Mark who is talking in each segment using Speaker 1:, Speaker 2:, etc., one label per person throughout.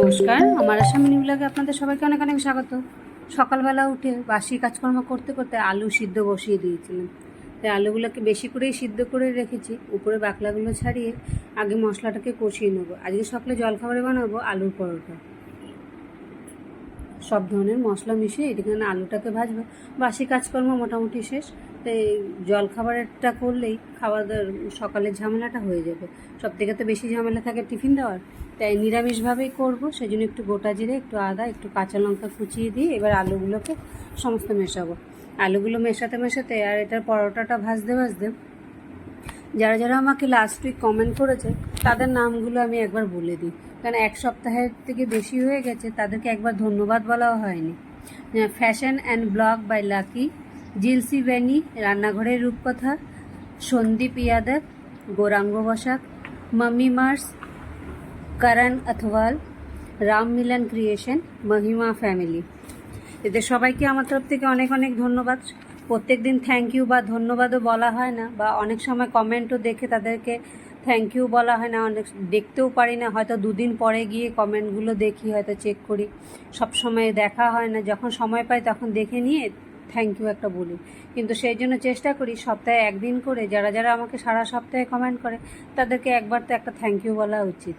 Speaker 1: নমস্কার। আমার আসামিনী ব্লগে আপনাদের সবাইকে অনেক অনেক স্বাগত। সকালবেলা উঠে বাসি কাজকর্ম করতে করতে আলু সিদ্ধ বসিয়ে দিয়েছিলাম। তাই আলুগুলোকে বেশি করেই সিদ্ধ করে রেখেছি, উপরে বাকলাগুলো ছাড়িয়ে আগে মশলাটাকে কষিয়ে নেব। আজকে সকালে জলখাবারে বানাবো আলুর পরোটা। সব ধরনের মশলা মিশিয়ে এটাখানে আলুটাকে ভাজবো। বাসি কাজকর্ম মোটামুটি শেষ। তাই জলখাবারেরটা করলেই খাওয়া দাওয়ার সকালের ঝামেলাটা হয়ে যাবে। সব থেকে তো বেশি ঝামেলা থাকে টিফিন দেওয়ার। তাই নিরামিষভাবেই করব সেই জন্য একটু গোটা জিরে, একটু আদা, একটু কাঁচা লঙ্কা কুচিয়ে দিয়ে এবার আলুগুলোকে সমস্ত মেশাবো। আলুগুলো মেশাতে মেশাতে আর এটার পরোটাটা ভাজতে ভাজতে যারা যারা আমাকে লাস্ট উইক কমেন্ট করেছে, তাদের নামগুলো আমি একবার বলে দিই। কারণ এক সপ্তাহের থেকে বেশি হয়ে গেছে, তাদেরকে একবার ধন্যবাদ বলাও হয়নি। Fashion and blog by lucky Jilsi Vanny রান্নাঘরের রূপকথা, সন্দীপ ইয়াদব, গৌরাঙ্গ বসাক, মাম্মি মার্স করণ আথওয়াল, রাম মিলন ক্রিয়েশন, মহিমা ফ্যামিলি। এদের সবাইকে আমার তরফ থেকে অনেক অনেক ধন্যবাদ। প্রত্যেক দিন থ্যাংক ইউ বা ধন্যবাদও বলা হয় না বা অনেক সময় কমেন্টও দেখে তাদেরকে থ্যাংক ইউ বলা হয় না। অনেক দেখতেও পারি না। হয়তো দুদিন পরে গিয়ে কমেন্টগুলো দেখি, হয়তো চেক করি। সব সময় দেখা হয় না। যখন সময় পাই তখন দেখে নিয়ে থ্যাংক ইউ একটা বলি। কিন্তু সেই জন্য চেষ্টা করি সপ্তাহে একদিন করে যারা যারা আমাকে সারা সপ্তাহে কমেন্ট করে, তাদেরকে একবার তো একটা থ্যাংক ইউ বলা উচিত।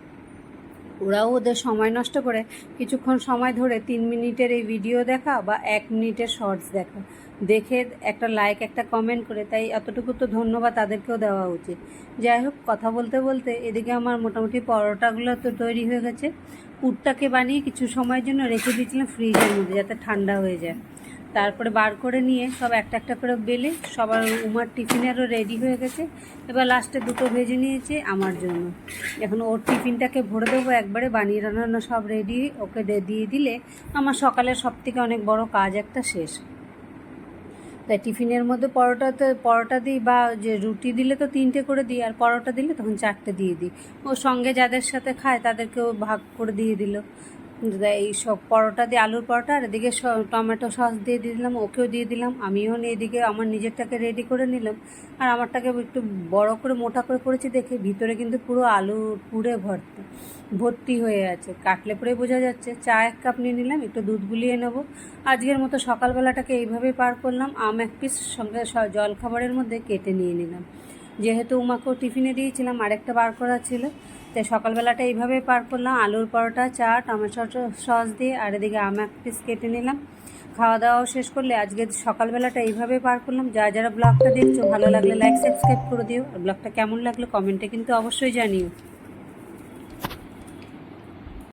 Speaker 1: ওরাও ওদের সময় নষ্ট করে কিছুক্ষণ সময় ধরে তিন মিনিটের এই ভিডিও দেখা বা এক মিনিটের শর্টস দেখা। দেখে একটা লাইক একটা কমেন্ট করে তাই এতটুকু তো ধন্যবাদ তাদেরকেও দেওয়া উচিত। যাই হোক, কথা বলতে বলতে এদিকে আমার মোটামুটি পরোটাগুলো তো তৈরি হয়ে গেছে। পুরটাকে বানিয়ে কিছু সময়ের জন্য রেখে দিয়েছিলাম ফ্রিজের মধ্যে, যাতে ঠান্ডা হয়ে যায়। তারপরে বার করে নিয়ে সব একটা একটা করে বেলে সবার উমার টিফিনেরও রেডি হয়ে গেছে। এবার লাস্টে দুটো ভেজে নিয়েছে আমার জন্য। এখন ওর টিফিনটাকে ভরে দেবো, একবারে বানিয়ে রান্না সব রেডি ওকে দিয়ে দিলে আমার সকালে সব থেকে অনেক বড় কাজ একটা শেষ। তাই টিফিনের মধ্যে পরোটাতে, পরোটা দিই বা যে রুটি দিলে তো তিনটে করে দিই, আর পরোটা দিলে তখন চারটে দিয়ে দিই। ও সঙ্গে যাদের সাথে খায় তাদেরকেও ভাগ করে দিয়ে দিল। এই সব পরোটা দিয়ে আলুর পরোটা, আর এদিকে টমেটো সস দিয়ে দিয়ে দিলাম, ওকেও দিয়ে দিলাম, আমিও এদিকে আমার নিজেরটাকে রেডি করে নিলাম, আর আমারটাকে একটু বড় করে মোটা করে করেছি দেখে ভিতরে কিন্তু পুরো আলু পুড়ে ভর্তি ভর্তি হয়ে আছে, কাটলে পরে বোঝা যাচ্ছে। চা এক কাপ নিয়ে নিলাম, একটু দুধ গুলিয়ে নেব। আজকের মতো সকালবেলাটাকে এইভাবেই পার করলাম, আম এক পিস সঙ্গে জলখাবারের মধ্যে কেটে নিয়ে নিলাম। যেহেতু উমাকেও টিফিনে দিয়েছিলাম, আরেকটা বার করা ছিল তাই সকালবেলাটা এইভাবে পার করলাম, আলুর পরোটা চা টমেটো সস দিয়ে, আর এদিকে আম এক পিস কেটে নিলাম। খাওয়া দাওয়াও শেষ করলে আজকে সকালবেলাটা এইভাবে পার করলাম। যা যারা ব্লগটা দেখছ, ভালো লাগলে লাইক সাবস্ক্রাইব করে দিও। আর ব্লগটা কেমন লাগল কমেন্টে কিন্তু অবশ্যই জানিও।